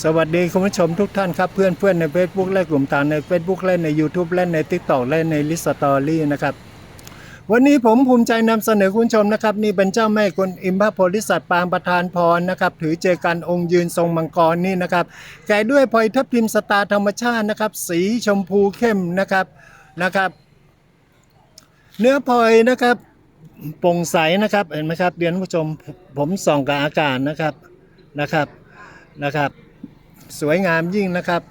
สวัสดีคุณผู้ชมทุกท่านครับ เพื่อนเพื่อนๆใน Facebook และกลุ่มต่างใน Facebook และใน YouTube และใน TikTok และในลิสตอรี่นะครับ วันนี้ผมภูมิใจนำเสนอคุณผู้ชมนะครับ นี่เป็นเจ้าแม่กวนอิมพระโพธิสัตว์ปางประธานพรนะครับ ถือเจกันองค์ยืนทรงมังกรนี่นะครับ แก่ด้วยพลอยทับทิมสตาธรรมชาตินะครับ สีชมพูเข้มนะครับนะครับ เนื้อพลอยนะครับโปร่งใสนะครับเห็นไหมครับเรียนผู้ชมผมส่องกับอากาศนะครับนะครับนะครับ สวยงามยิ่งนะครับ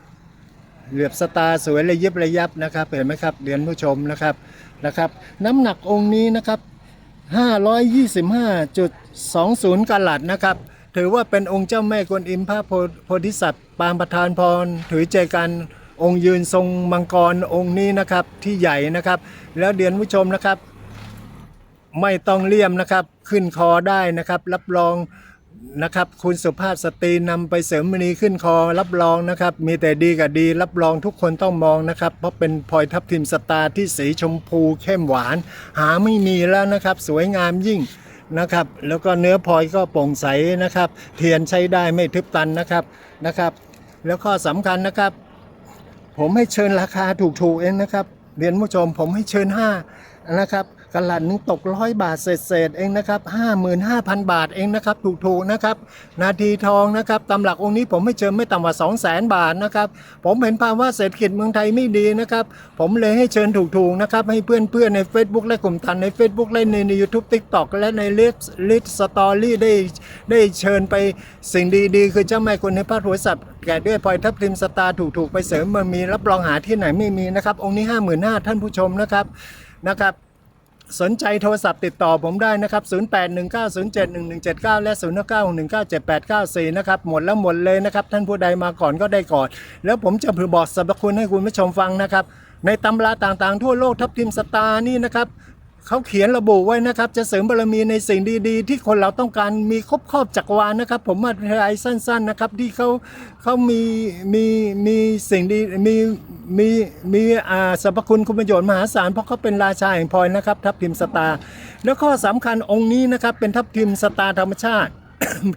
เหลือบสตาสวยระยิบระยับนะครับเห็นไหมครับเรียนผู้ชมนะครับนะครับ น้ำหนักองค์นี้นะครับ 525.20กะลัดนะครับ ถือว่าเป็นองค์เจ้าแม่กวนอิมพระโพโพธิสัตว์ปางประธานพรถือเจกันองค์ยืนทรงมังกรองค์นี้นะครับที่ใหญ่นะครับ แล้วเรียนผู้ชมนะครับ ไม่ต้องเลี่ยมนะครับ ขึ้นคอได้นะครับ รับรอง นะครับคุณสุภาพสตรีนำไปเสริมมณีขึ้นคอรับรองนะครับ มีแต่ดีกับดีรับรองทุกคนต้องมองนะครับ เพราะเป็นพลอยทับทิมสตาร์ที่สีชมพูเข้มหวาน หาไม่มีแล้วนะครับ สวยงามยิ่งนะครับ แล้วก็เนื้อพลอยก็โปร่งใสนะครับ เทียนใช้ได้ไม่ทึบตันนะครับนะครับ แล้วข้อสำคัญนะครับ ผมให้เชิญราคาถูกๆเองนะครับเรียนผู้ชมผมให้เชิญ5นะครับ กะลัดนึงตกร้อยบาทเศษๆเองนะครับ55,000บาทเองนะครับถูกๆนะครับ นาทีทองนะครับตำหลักองค์นี้ผมให้เชิญไม่ต่ำกว่า200,000บาทนะครับ ผมเห็นภาวะเศรษฐกิจเมืองไทยไม่ดีนะครับ ผมเลยให้เชิญถูกๆนะครับ ให้เพื่อนๆใน Facebook และกลุ่มทันใน Facebook และในใน YouTube TikTok และในลิสลิสสตอรี่ได้ได้เชิญไปสิ่งดีๆ คือเจ้าแม่คนในพระโพธิสัตว์แก่ด้วยพลอยทับทิมสตาร์ถูกๆไปเสริมมันมีรับรองหาที่ไหนไม่มีนะครับองค์นี้55,000ท่านผู้ชมนะครับนะครับ สนใจโทรศัพท์ติดต่อผมได้นะครับ 0819071179 และ 09197894 นะครับ หมดแล้วหมดเลยนะครับ ท่านผู้ใดมาก่อนก็ได้ก่อน แล้วผมจะบอกสรรพคุณให้คุณผู้ชมฟังนะครับ ในตำราต่างๆ ทั่วโลกทับทิมสตาร์นี่นะครับเขาเขียนระบุไว้นะครับ จะเสริมบารมีในสิ่งดีๆ ที่คนเราต้องการมีครบครอบจักรวาลนะครับ ผมอธิบายสั้น ๆนะครับ ที่เขาเขามีมีมีสิ่งดีมีมีมีอ่าสรรพคุณคุณประโยชน์มหาศาลเพราะเขาเป็นราชาแห่งพลอยนะครับ ทับทิมสตาร์แล้วข้อสำคัญองค์นี้นะครับเป็นทับทิมสตาร์ธรรมชาติ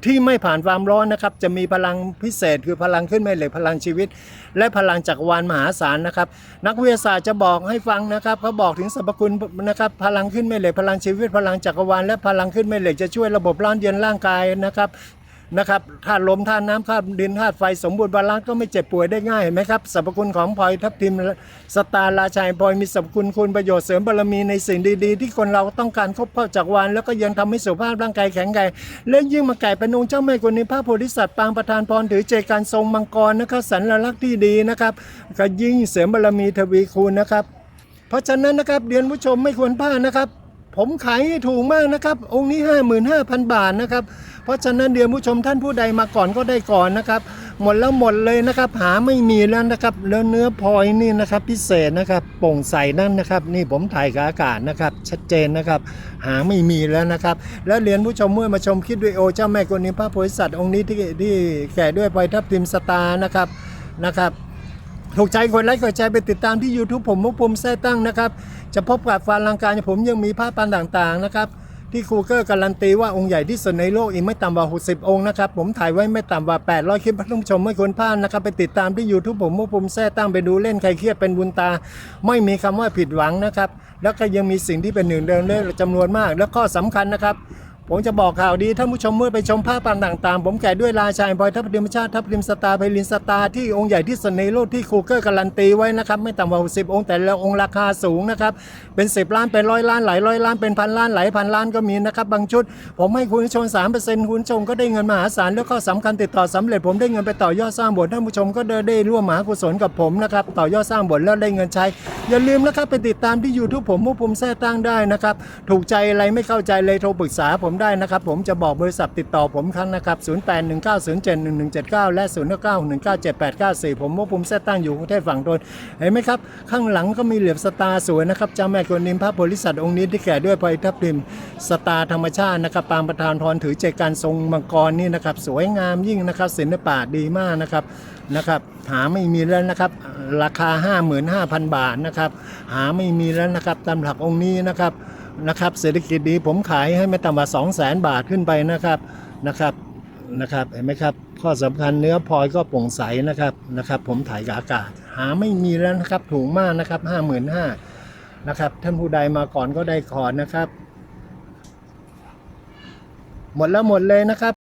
ที่ไม่ผ่านความร้อนนะครับ จะมีพลังพิเศษคือพลังขึ้นแม่เหล็กพลังชีวิต และพลังจักรวาลมหาศาลนะครับ นักวิทยาศาสตร์จะบอกให้ฟังนะครับเขาบอกถึงสรรพคุณนะครับพลังขึ้นแม่เหล็กพลังชีวิต พลังจักรวาลและพลังขึ้นแม่เหล็กจะช่วยระบบร่างเย็นร่างกายนะครับ นะครับธาตุลมธาตุน้ำธาตุดินธาตุไฟสมบูรณ์บาลานซ์ก็ไม่เจ็บป่วยได้ง่ายเห็นไหมครับสรรพคุณของพลอยทับทิมสตาร์ราชายพลอยมีสรรพคุณคุณประโยชน์เสริมบารมีในสิ่งดีๆ ที่คนเราต้องการครบเข้าจากรวาลแล้วก็ยังทำให้สุขภาพร่างกายแข็งแรงและยิ่งมาไก่เป็นองค์เจ้าแม่กวนอิมพระโพธิสัตว์ปางประธานพรถือเจการทรงมังกรนะครับสัญลักษณ์ที่ดีนะครับก็ยิ่งเสริมบารมีทวีคูณนะครับ เพราะฉะนั้นนะครับเรียนผู้ชมไม่ควรพลาดนะครับ ผมขายให้ถูกมากนะครับ องค์นี้ 55,000 บาทนะครับ เพราะฉะนั้นเรียนผู้ชมท่านผู้ใดมาก่อนก็ได้ก่อนนะครับ หมดแล้วหมดเลยนะครับ หาไม่มีแล้วนะครับแล้วเนื้อพลอยนี่นะครับ พิเศษนะครับโปร่งใสนั่นนะครับ นี่ผมถ่ายกับอากาศนะครับ ชัดเจนนะครับ หาไม่มีแล้วนะครับ แล้วเรียนผู้ชมเมื่อมาชมคลิปวิดีโอเจ้าแม่กวนอิมพระโพธิสัตว์องค์นี้ที่ที่แก่ด้วยพลอยทับทิมสตาร์นะครับนะครับ ถูกใจกดไลค์กดแชร์ไปติดตามที่ YouTube ผมมุกภูมิแท้ตั้งนะครับ จะพบกับฟาลังการผมยังมีภาพปันต่างๆนะครับ ที่ครูเกอร์การันตีว่าองค์ใหญ่ที่สุดในโลกอีกไม่ต่ำกว่า 60 องค์นะครับ ผมถ่ายไว้ไม่ต่ำกว่า 800 คลิปท่านผู้ชมไม่ควรพลาดนะครับ ไปติดตามที่ YouTube ผมมุกภูมิแท้ตั้งไปดูเล่นใครเครียดเป็นบุญตา ไม่มีคำว่าผิดหวังนะครับ แล้วก็ยังมีสิ่งที่เป็นหนึ่งเดิมเรื่องจำนวนมาก แล้วข้อสำคัญนะครับ ผมจะบอกข่าวดีท่านผู้ชมเมื่อไปชมภาพปานต่างๆ ผมแก่ด้วยราชาแห่งพลอยทัพทิมชาติทัพทิมสตาร์ไพลินสตาร์ที่องค์ใหญ่ที่สุดในโลกที่คูเกอร์การันตีไว้นะครับ ไม่ต่ำกว่า60องค์แต่ละองค์ราคาสูงนะครับ เป็น 10 ล้านเป็นร้อยล้านหลายร้อยล้านเป็นพันล้านหลายพันล้านก็มีนะครับ บางชุด ผมให้คุณผู้ชม3%คุณชมก็ได้เงินมหาศาลแล้วก็สำคัญติดต่อสำเร็จผมได้เงินไปต่อยอดสร้างบสถ์ท่านผู้ชมก็ได้ได้ร่วมมหากุศลกับผมนะครับต่อยอดสร้างบสถ์แล้วได้เงินใช้ อย่าลืมนะครับไปติดตามที่ YouTube ผมมุกภูมิแท้ตั้งได้นะครับถูกใจอะไรไม่เข้าใจเลยโทรปรึกษาผมได้นะครับ ผมจะบอกบริษัทติดต่อผมครั้งนะครับ 0819071179 และ 09197894 ผมมุกภูมิแท้ตั้งอยู่กรุงเทพฝั่งทนเห็นไหมครับ ข้างหลังก็มีเหลียบสตาร์สวยนะครับเจ้าแม่กวนอิมพระโพธิสัตว์องค์นี้ที่แก่ด้วยพลอยทับทิมสตาร์ธรรมชาตินะครับปางประธานพรถือเจกันทรงมังกรนี่นะครับสวยงามยิ่งนะครับศิลปะดีมากนะครับนะครับหาไม่มีแล้วนะครับ ราคา 55,000 บาทนะครับ หาไม่มีแล้วนะครับตามหลักองค์นี้นะครับ นะครับ เศรษฐกิจดีผมขายให้ไม่ต่ำกว่า2 0 0แสนบาทขึ้นไปนะครับนะครับนะครับเห็นไหมครับข้อสำคัญเนื้อพลอยก็โปร่งใสนะครับนะครับ ผมถ่ายกับอากาศ หาไม่มีแล้วนะครับถูกมากนะครับห้าหมื่นห้านะครับท่านผู้ใดมาก่อนก็ได้ขอนนะครับ หมดแล้วหมดเลยนะครับ